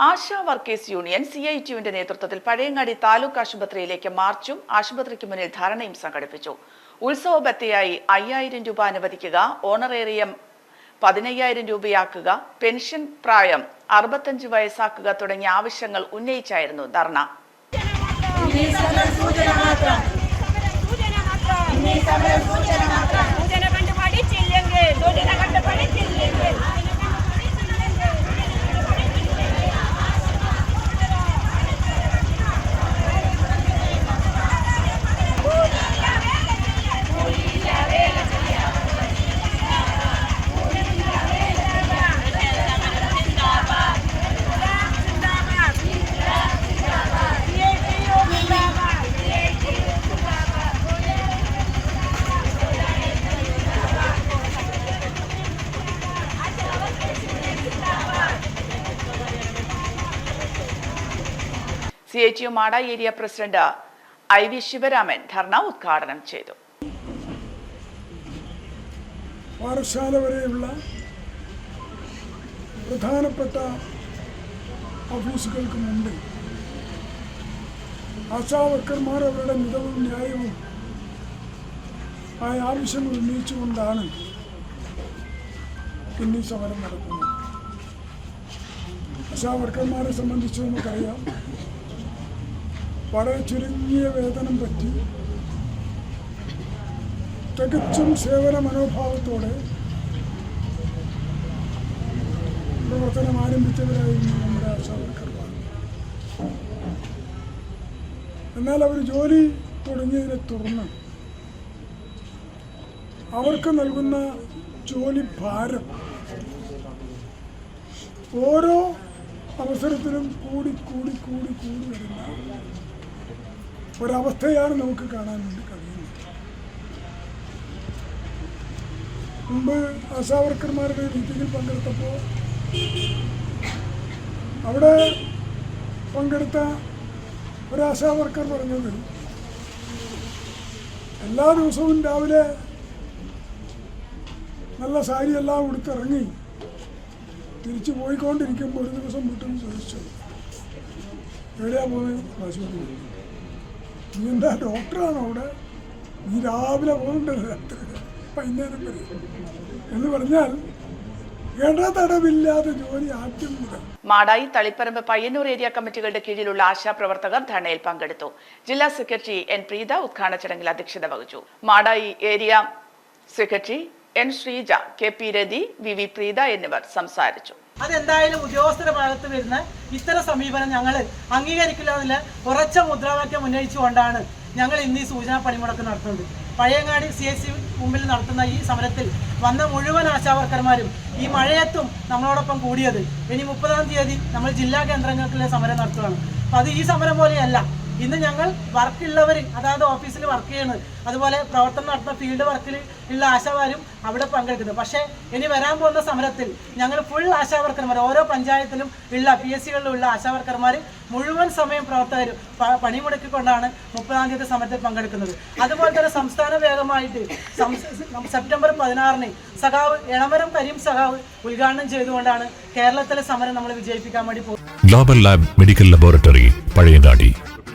ASHA workers union C I ടിയുവിന്റെ നേതൃത്വത്തിൽ പഴയങ്ങാടി താലൂക്ക് ആശുപത്രിയിലേക്ക് മാർച്ചും ആശുപത്രിക്ക് മുന്നിൽ ധാരണയും സംഘടിപ്പിച്ചു. ഉത്സവ ബത്തയായി അയ്യായിരം രൂപ അനുവദിക്കുക ഓണറേറിയം പതിനയ്യായിരം രൂപയാക്കുക പെൻഷൻ പ്രായം അറുപത്തഞ്ച് വയസ്സാക്കുക തുടങ്ങിയ ആവശ്യങ്ങൾ ഉന്നയിച്ചായിരുന്നു dharna. C A T U മാട area president I V Sivaraman dharna ഉദ്ഘാടനം ചെയ്തു. പാഠശാല വരെയുള്ള പ്രധാനപ്പെട്ട ഓഫീസുകൾക്ക് മുമ്പിൽ ആശാവർക്കർമാർ അവരുടെ മിതവും ന്യായവും ആയ ആവശ്യങ്ങൾ ഉന്നയിച്ചുകൊണ്ടാണ് ഇന്നീ സമരം നടത്തുന്നത് ആശാവർക്കർമാരെ സംബന്ധിച്ച് നമുക്കറിയാം. വളരെ ചുരുങ്ങിയ വേതനം പറ്റി തികച്ചും സേവന മനോഭാവത്തോടെ പ്രവർത്തനം ആരംഭിച്ചവരായിരുന്നു നമ്മുടെ ആശാവർക്കർമാർ എന്നാൽ അവർ ജോലി തുടങ്ങിയതിനെ തുടർന്ന് അവർക്ക് നൽകുന്ന ജോലി ഭാരം ഓരോ അവസരത്തിലും കൂടി കൂടി കൂടി കൂടി വരുന്ന ഒരവസ്ഥയാണ് നമുക്ക് കാണാൻ വേണ്ടി കഴിയുന്നത്. മുമ്പ് ആശാവർക്കർമാരുടെ മീറ്റിങ്ങിൽ പങ്കെടുത്തപ്പോൾ അവിടെ പങ്കെടുത്ത ഒരാശാവർക്കർ പറഞ്ഞത് എല്ലാ ദിവസവും രാവിലെ നല്ല സാരി എല്ലാം ഉടുത്തിറങ്ങി തിരിച്ചു പോയിക്കൊണ്ടിരിക്കുമ്പോൾ ഒരു ദിവസം വീട്ടിൽ ചോദിച്ചു എവിടെയാ പോയത്? ആശുപത്രി നീ ഡോക്ടറാണ് അവിടെ. നീ രാവിലെ പോകണ്ടല്ലോ രാത്രി. വൈകുന്നേരം വരെ. എന്ന് പറഞ്ഞാൽ ജോലി മാടായി തളിപ്പറമ്പ് പയ്യന്നൂർ ഏരിയ കമ്മിറ്റികളുടെ കീഴിലുള്ള ആശാപ്രവർത്തകർ ധർണയിൽ പങ്കെടുത്തു. ജില്ലാ സെക്രട്ടറി എൻ പ്രീത ഉദ്ഘാടന ചടങ്ങിൽ അധ്യക്ഷത വഹിച്ചു. Madayi area secretary N Sreeja K P Rathi V V Preetha എന്നിവർ സംസാരിച്ചു. അതെന്തായാലും ഉദ്യോഗസ്ഥരുടെ ഭാഗത്ത് വരുന്ന ഇത്തരം സമീപനം ഞങ്ങൾ അംഗീകരിക്കില്ല എന്നുള്ള ഉറച്ച മുദ്രാവാക്യം ഉന്നയിച്ചുകൊണ്ടാണ് ഞങ്ങൾ ഇന്ന് ഈ സൂചനാ പണിമുടക്ക് നടത്തുന്നത്. പഴയങ്ങാടി സി എസ് സി മുമ്പിൽ നടത്തുന്ന ഈ സമരത്തിൽ വന്ന മുഴുവൻ ആശാവർക്കർമാരും ഈ മഴയത്തും നമ്മളോടൊപ്പം കൂടിയത്. ഇനി മുപ്പതാം തീയതി നമ്മൾ ജില്ലാ കേന്ദ്രങ്ങൾക്കുള്ള സമരം നടത്തുകയാണ്. അപ്പം അത് ഈ സമരം പോലെയല്ല. ഇന്ന് ഞങ്ങൾ വർക്ക് വർക്കുള്ളവർ അതായത് ഓഫീസിൽ വർക്ക് ചെയ്യുന്നത് അതുപോലെ പ്രവർത്തനം നടത്തുന്ന ഫീൽഡ് വർക്കിൽ ഉള്ള ആശാവാരും അവിടെ പങ്കെടുക്കുന്നത് പക്ഷേ ഇനി വരാൻ പോകുന്ന സമരത്തിൽ ഞങ്ങൾ ഫുൾ ആശാവർക്കർമാർ ഓരോ പഞ്ചായത്തിലും ഉള്ള പി എസ് സികളിലുള്ള ആശാവർക്കർമാർ മുഴുവൻ സമയം പ്രവർത്തകർ പണിമുടക്കിക്കൊണ്ടാണ് മുപ്പതാം തീയതി സമരത്തിൽ പങ്കെടുക്കുന്നത്. അതുപോലെ തന്നെ സംസ്ഥാന വേഗമായിട്ട് സെപ്റ്റംബർ പതിനാറിന് സഖാവ് എളമരം കരീം സഖാവ് ഉദ്ഘാടനം ചെയ്തുകൊണ്ടാണ് കേരളത്തിലെ സമരം നമ്മൾ വിജയിപ്പിക്കാൻ വേണ്ടി പോകുന്നത് global lab medical laboratory Pazhayangadi.